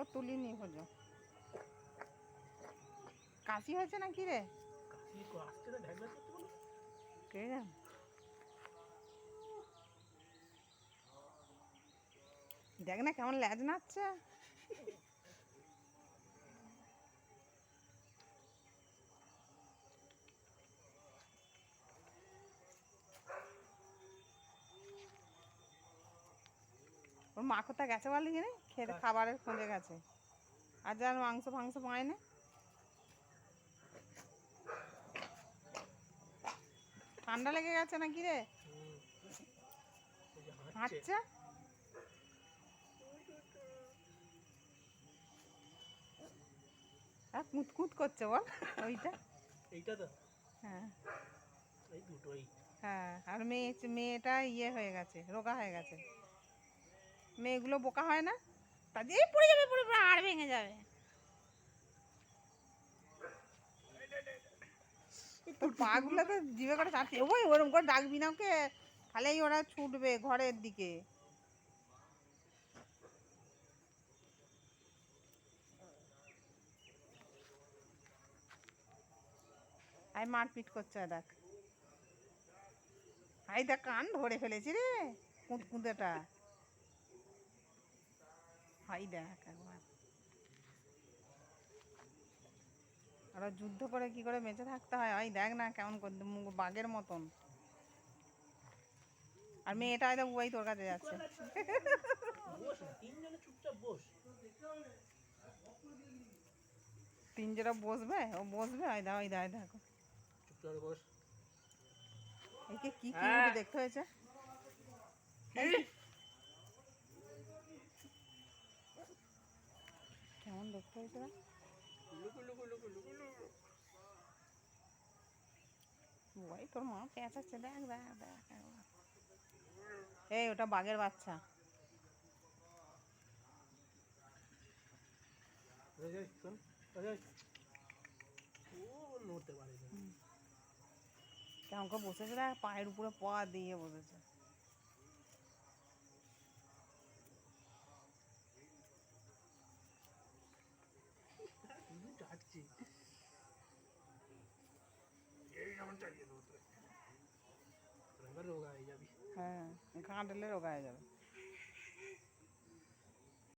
ও তুলিনি ভোজো কাশি হয়েছে না কি রে দেখ না কেমন লেজ নাচ্ছে ওর মা কোথা গেছে বলি কিনে খেতে? খাবারের খোঁজে গেছে। আর মাংস ফাংস পায় না। ঠান্ডা লেগে গেছে নাকি রে? হাঁটছে হাঁটছে আর কুঁত কুঁত করছে বল ওইটা। এইটা তো? হ্যাঁ। এই দুটোই। হ্যাঁ আর মেয়ে মেয়েটা ইয়ে হয়ে গেছে রোগা হয়ে গেছে। মেয়েগুলো বোকা হয় না? তা দিয়ে পড়ে যাবে, পড়ে পড়ে হাড় ভেঙে যাবে। তোর পাগুলো তো জিভে করে ওই ওরকম করে ডাকবি না ওকে। খালেই ওরা ছুটবে ঘরের দিকে। আই মারপিট করছে দেখ। আই দেখ, কান ধরে ফেলেছি রে কুঁত কুঁতেটা হাই দেখ একবার। ওরা যুদ্ধ করে কি করে বেঁচে থাকতে হয়? ওই দেখ না কেমন বাঘের মতন। আর মেয়েটা হয়তো ওই তোর কাছে যাচ্ছে। বস না তিনজনে চুপচাপ বস তিনজোড়া বসবে? ও বসবে? ওই দা ওই দা দেখো। একে কি কি হ্যাঁ। দেখতে হয়েছে? ওই তোর মা পেঁচাচ্ছে দেখ দেখ দেখ এই ওটা বাঘের বাচ্চা। কেমন করে বসেছে দেখ পায়ের উপরে পা দিয়ে বসেছে। ডাকছি এই যেমন চালিয়ে দেবো তোর এবার রোগা হয়ে যাবি। হ্যাঁ কাঁটলে রোগা হয়ে যাবে।